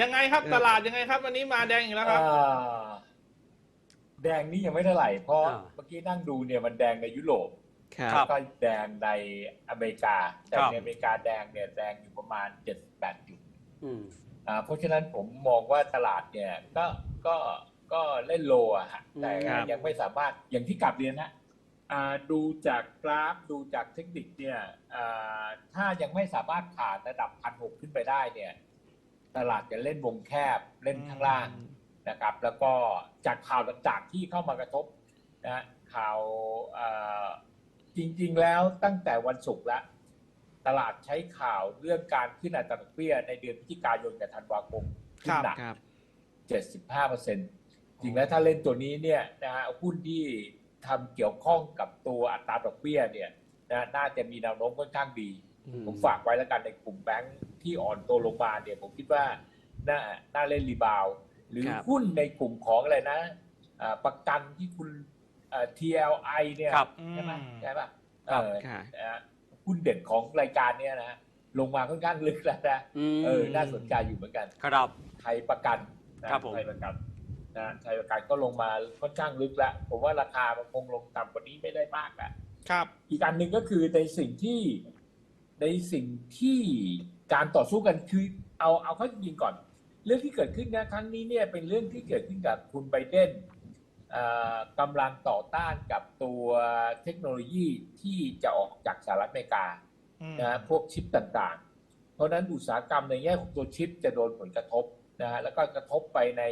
ยังไงครับเออตลาดยังไงครับวันนี้มาแดงอีกแล้วครับ อ่าแดงนี่ยังไม่เท่าไหร่เพราะอ่า เมื่อกี้นั่งดูเนี่ยมันแดงในยุโรปครับครับก็แดงในอเมริกา แต่ครับ ในอเมริกาแดงเนี่ยแดงอยู่ประมาณ78จุดอืมอ่าเพราะฉะนั้นผมมองว่าตลาดเนี่ยก็ก็ก็เล่นโลอะฮะแต่ครับยังไม่สามารถอย่างที่กลับเรียนนะอ่าดูจากกราฟดูจากเทคนิคเนี่ยอ่าถ้ายังไม่สามารถผ่านระดับพันหกขึ้นไปได้เนี่ย ตลาดจะเล่นวงแคบเล่นข้างล่างนะครับ แล้วก็จากข่าวต่างๆที่เข้ามากระทบนะข่าวเอ่อจริงๆแล้วตั้งแต่วันศุกร์แล้วตลาดใช้ข่าวเรื่องการขึ้นอัตราดอกเบี้ยในเดือนพฤศจิกายนกับธันวาคมขึ้นหนักครับ75เปอร์เซ็นต์จริงแล้วถ้าเล่นตัวนี้เนี่ยนะฮะหุ้นที่ทำเกี่ยวข้องกับตัวอัตราดอกเบี้ยเนี่ยนะน่าจะมีแนวโน้มค่อนข้างดีอืมผมฝากไว้แล้วกันในกลุ่มแบงค์ ที่อ่อนตัวลงมาเนี่ยผมคิดว่าน่าน่าเล่นรีบาวด์หรือครับหุ้นในกลุ่มของอะไรนะอ่าประกันที่คุณเอ่อ TLI เนี่ยครับใช่ไหมอืมใช่ปะครับเออค่ะนะฮะหุ้นเด่นของรายการเนี่ยนะลงมาค่อนข้างลึกแล้วนะมเออน่าสนใจอยู่เหมือนกัน ครับไทยประกันนะครับผมไทยประกันนะไทยประกันก็ลงมาค่อนข้างลึกแล้วผมว่าราคามันคงลงต่ำกว่านี้ไม่ได้มากอะครับ อีกอันหนึ่งก็คือในสิ่งที่ในสิ่งที่ การต่อสู้กันคือเอาเอาเข้าจริงๆก่อน เรื่องที่เกิดขึ้นนะครั้งนี้เนี่ยเป็นเรื่องที่เกิดขึ้นกับคุณไบเดนเอ่อกำลังต่อต้านกับตัวเทคโนโลยีที่จะออกจากสหรัฐอเมริกาอืมนะฮะพวกชิปต่างๆ เพราะฉะนั้นอุตสาหกรรมในแง่ของตัวชิปจะโดนผลกระทบนะฮะแล้วก็กระทบไปใน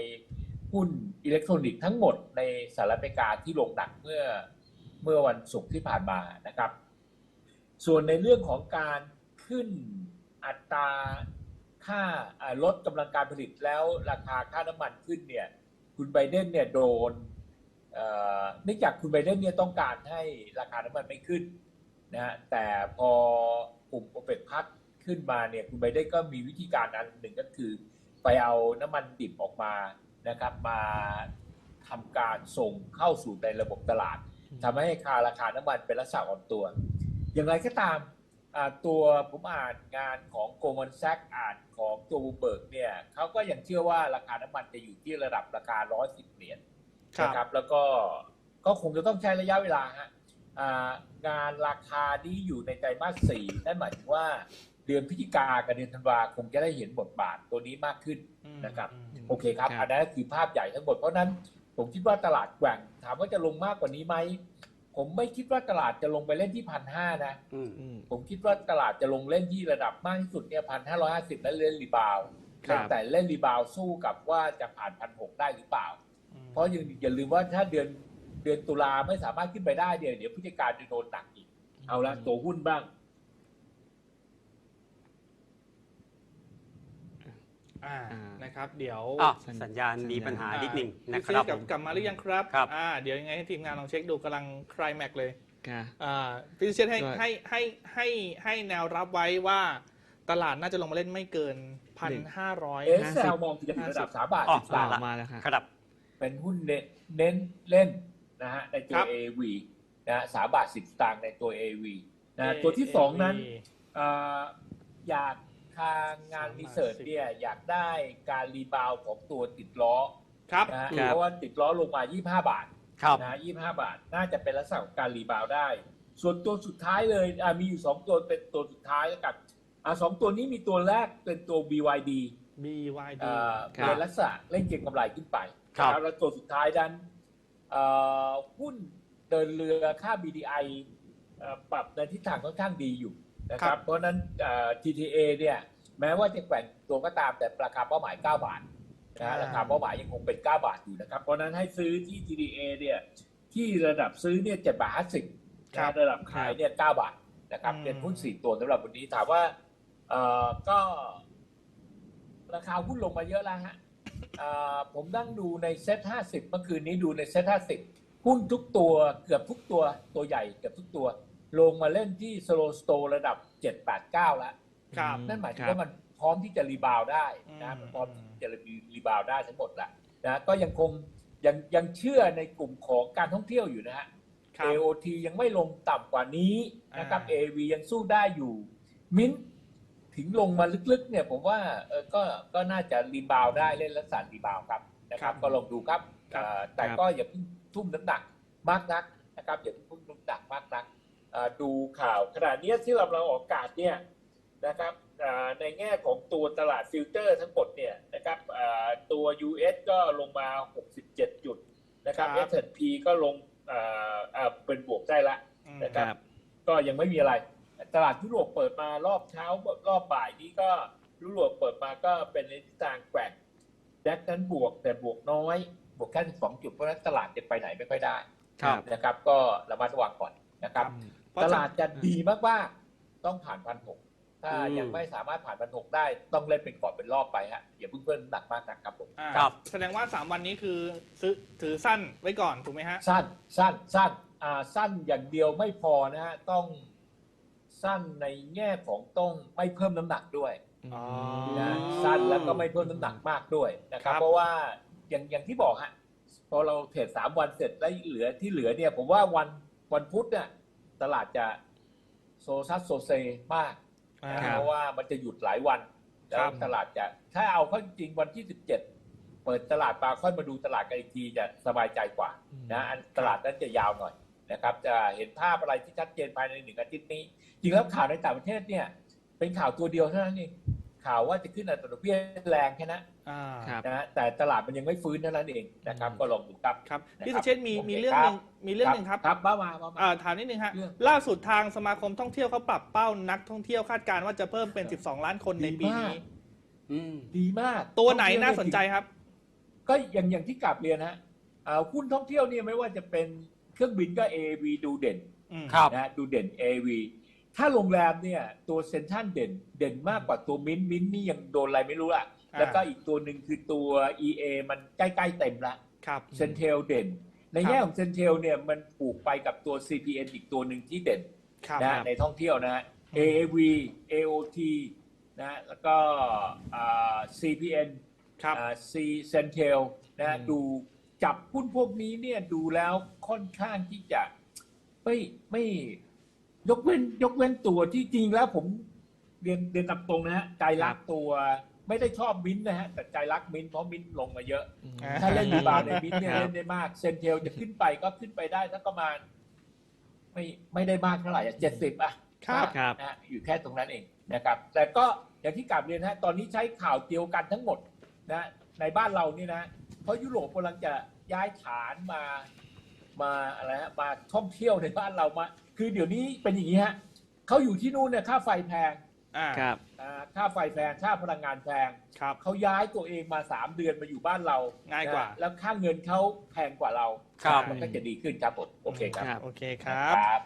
หุ้นอิเล็กทรอนิกส์ทั้งหมดในสหรัฐอเมริกาที่ลงหนักเมื่อเมื่อวันศุกร์ที่ผ่านมานะครับ ส่วนในเรื่องของการขึ้น อัตราค่าอ่าลดกำลังการผลิตแล้วราคาค่าน้ำมันขึ้นเนี่ยคุณไบเดนเนี่ยโดนเอ่อเนื่องจากคุณไบเดนเนี่ยต้องการให้ราคาน้ำมันไม่ขึ้นนะฮะแต่พอกลุ่มโอเปกพักขึ้นมาเนี่ยคุณไบเดนก็มีวิธีการอันหนึ่งก็คือ ไปเอาน้ำมันดิบออกมานะครับมาทำการส่งเข้าสู่ในระบบตลาดทำให้ราคาราคาน้ำมันเป็นลักษณะอ่อนตัว อย่างไรก็ตามอ่า ตัวผมอ่านงานของโกลแมนแซกอ่านของตัวบูเบิร์กเนี่ยเขาก็ยังเชื่อว่าราคาน้ำมันจะอยู่ที่ระดับราคา 110 เหรียญครับนะครับ แล้วก็ก็คงจะต้องใช้ระยะเวลาฮะอ่างานราคานี้อยู่ในไตรมาสสี่นั่นหมายถึงว่าเดือนพฤศจิกากับเดือนธันวาคงจะได้เห็นบทบาทตัวนี้มากขึ้นอืมนะครับอืมโอเคครับครับ อันนั้นคือภาพใหญ่ทั้งหมดเพราะฉะนั้นผมคิดว่าตลาดแกว่งถามว่าจะลงมากกว่านี้ไหม ผมไม่คิดว่าตลาดจะลงไปเล่นที่พันห้านะ อืม อืม ผมคิดว่าตลาดจะลงเล่นที่ระดับมากที่สุดเนี่ยพันห้าร้อยห้าสิบแล้วเล่นรีบาวด์ครับ แต่เล่นรีบาวด์สู้กับว่าจะผ่านพันหกได้หรือเปล่าอืมเพราะอย่าอย่าลืมว่าถ้าเดือนเดือนตุลาไม่สามารถขึ้นไปได้เดี๋ยวเดี๋ยวพฤศจิกาจะโดนหนักอีก เอาละตัวหุ้นบ้าง อ่าอ่านนะครับเดี๋ยวอะสัญสัญญาณมีปัญหาอ่านิดหนึ่งนะคพี่รับกลัผบม กลับมาหรือยังครับครับ อ่าเดี๋ยวยังไงให้ทีมงานลองเช็คดูกำลังคลายแม็กเลยค่ะ อ่าพี่เชษให้ก็ ให้ให้ให้ให้แนวรับไว้ว่าตลาดน่าจะลงมาเล่นไม่เกินพันห้าร้อย เอสแซลมองจะถึงระดับสามบาทอ๋อ สิบบาทออกมาแล้วค่ะ ครับ เป็นหุ้นเน้นเน้นเล่นนะฮะในตัควรับ AV นะฮะสามบาทสิบสตางค์ในตัว AV นะฮะตัวที่สองนั้น เอ่ออยาก ทางงานสามบาทรีเสิร์ชสิบเนี่ยอยากได้การรีบาวด์ของตัวติดล้อครับนะฮะครับ เพราะว่าติดล้อลงมา 25 บาทครับ นะ25 บาท น่าจะเป็นลักษณะของการรีบาวด์ได้ ส่วนตัวสุดท้ายเลยอะมีอยู่ 2 ตัวเป็นตัวสุดท้ายแล้วกันอะสองตัวนี้มีตัวแรกเป็นตัว BYD BYD เอ่อครับ เป็นลักษณะเล่นเก็งกำไรขึ้นไปครับ นะแล้วตัวสุดท้ายนั้นเอ่อหุ้นเดินเรือค่า BDI เอ่อปรับในทิศทางค่อนข้างดีอยู่ นะคครัรับบเพราะฉะนั้นเอ่อ TTA เนี่ยแม้ว่าจะแกว่งตัวก็ตามแต่ราคาเป้าหมาย 9 บาทนะฮะราคาเป้าหมายยังคงเป็น 9 บาทอยู่นะครับ เพราะฉะนั้นให้ซื้อที่ TTA เนี่ยที่ระดับซื้อเนี่ย7บาท50ครับนะระดับขายเนี่ย9บาทนะครับอืมเป็นหุ้น4ตัวสำหรับวันนี้ถามว่าเอ่อก็ราคาหุ้นลงมาเยอะแล้วฮะเอ่อผมนั่งดูในเซ็ต50เมื่อคืนนี้ดูในเซ็ต50หุ้นทุกตัวเกือบทุกตัวตัวใหญ่เกือบทุกตัว ลงมาเล่นที่สโลสโตระดับ 789 แล้วครับนั่นหมายถึงครับว่ามันพร้อมที่จะรีบาวด์ได้นะอืมมันพร้อมที่จะรีบาวด์ได้ทั้งหมดแหละนะก็ยังคงยังยังเชื่อในกลุ่มของการท่องเที่ยวอยู่นะฮะครับ AOT ยังไม่ลงต่ำกว่านี้นะครับอ่า AV ยังสู้ได้อยู่ มิ้นทถึงลงมาลึกๆ เนี่ยผมว่าเออก็ก็น่าจะรีบาวด์ได้เล่นลักษณะรีบาวด์ครับนะครับ ก็ลองดูครับครับเอ่อแต่ครับก็อย่าเพิ่งทุ่มน้ำหนักมากนักนะครับอย่าเพิ่งทุ่มน้ำหนักมากนักเอ่อ ดูข่าวขณะเนี้ยที่เราเราออกอากาศเนี่ยนะครับเอ่อในแง่ของตัวตลาดฟิลเตอร์ทั้งหมดเนี่ยนะครับเอ่อตัว US ก็ลงมา 67 จุดนะครับครับ S&P ก็ลงเอ่อเอ่อเป็นบวกได้ละอืมนะครับ ก็ยังไม่มีอะไร ตลาดยุโรปเปิดมารอบเช้ารอบบ่ายนี้ก็ยุโรปเปิดมาก็เป็นในทิศทางแกว่งแดกนั้นบวกแต่บวกน้อย บวกแค่ 12 จุดเพราะฉะนั้นตลาดจะไปไหนไม่ค่อยได้ครับนะครับ ก็ระมัดระวังก่อนนะครับเพราะ ตฉะลาดจะดีมากๆต้องผ่านพันหกถ้าอืมยังไม่สามารถผ่านพันหกได้ต้องเล่นเป็นกรอบเป็นรอบไปฮะอย่าเพิ่งเพิ่มน้ำหนักมากนะครับผมอ่าครับ แสดงว่า3วันนี้คือซื้อถือสั้นไว้ก่อนถูกไหมฮะสั้นสั้นสั้นอ่าสั้นอย่างเดียวไม่พอนะฮะต้องสั้นในแง่ของต้องไม่เพิ่มน้ำหนักด้วยอ๋อนะสั้นแล้วก็ไม่เพิ่มน้ำหนักมากด้วยนะครับครับ เพราะว่าอย่างอย่างที่บอกฮะพอเราเทรดสามวันเสร็จแล้วเหลือที่เหลือเนี่ย ผมว่าวันวันพุธเนี่ย ตลาดจะโซซัสโซเซมากอ่านะเพราะว่ามันจะหยุดหลายวันแล้ครัวบตลาดจะถ้าเอาเข้าจริงๆวันที่สิบเจ็ดเปิดตลาดมาค่อยมาดูตลาดกันอีกทีจะสบายใจกว่านะอันตลาดนั้นจะยาวหน่อยนะครับ จะเห็นภาพอะไรที่ชัดเจนภายในหนึ่งอาทิตย์นี้ จริงแล้วข่าวในต่างประเทศเนี่ย เป็นข่าวตัวเดียวเท่านั้นเอง ข่าวว่าจะขึ้นอัตราดอกเบี้ยแรงแค่นั้นอ่าครับ นะฮะแต่ตลาดมันยังไม่ฟื้นเท่านั้นเองนะครับ อืม ก็ลองดูครับ ครับนะครับพี่สุเชษฐ์มีโอเคมีเรื่องคหรับนึ่งมีเรื่องหนึ่งครับ ครับมามามามา อ่าถามนิดนึงฮะเรื่องล่าสุดทางสมาคมท่องเที่ยวเขาปรับเป้านักท่องเที่ยวคาดการณ์ว่าจะเพิ่มเป็น12 ล้านคนในปีดีมากนี้อืม ดีมากตัวไหนน่าสนใจครับ ก็อย่างอย่างที่กลับเรียนฮะอ่าหุ้นท่องเที่ยวเนี่ยไม่ว่าจะเป็นเครื่องบินก็ AV ดูเด่นอืม ครับ นะฮะดูเด่น AV ถ้าโรงแรมเนี่ยตัวเซ็นทรัลเด่นเด่นมากกว่าตัวมิ้นท์มิ้นท์นี่ยังโดนอะไรไม่รู้ละอ่าแล้วก็อีกตัวหนึ่งคือตัว EA มันใกล้ๆเต็มละครับเซนเทลเด่น ในแง่ของเซนเทลเนี่ยมันผูกไปกับตัว CPN อีกตัวหนึ่งที่เด่นครับนะฮะในท่องเที่ยวนะฮะ AAV AOT นะฮะแล้วก็อ่า CPN ครับอ่า C Centel นะฮะอืมดูจับหุ้นพวกนี้เนี่ยดูแล้วค่อนข้างที่จะไม่ไม่ ยกเว้นยกเว้นตัวที่จริงแล้วผมเรียนเรียนตามตรงนะฮะใจรักตัวไม่ได้ชอบมิ้นท์นะฮะแต่ใจรักมิ้นท์เพราะมิ้นท์ลงมาเยอะอ่าถ้าเล่นรีบาวด์ในมิ้นท์เนี่ยครับเล่นได้มากเซนเทลจะขึ้นไปก็ขึ้นไปได้สักประมาณ ไม่ไม่ได้มากเท่าไหร่เจ็ดสิบอะครับครับ นะฮะอยู่แค่ตรงนั้นเองนะครับ แต่ก็อย่างที่กลับเรียนนะฮะตอนนี้ใช้ข่าวเดียวกันทั้งหมดนะในบ้านเรานี่นะ เพราะยุโรปกำลังจะย้ายฐานมา มาอะไรฮะมาท่องเที่ยวในบ้านเรามา คือเดี๋ยวนี้เป็นอย่างนี้ฮะเขาอยู่ที่นู่นเนี่ยค่าไฟแพงอ่าครับ อ่าค่าไฟแพงค่าพลังงานแพงครับ เขาย้ายตัวเองมาสามเดือนมาอยู่บ้านเราง่ายกว่า นะแล้วค่าเงินเขาแพงกว่าเราครับ มันก็จะดีขึ้นครับผมโอเคครับ ครับ โอเคครับครับ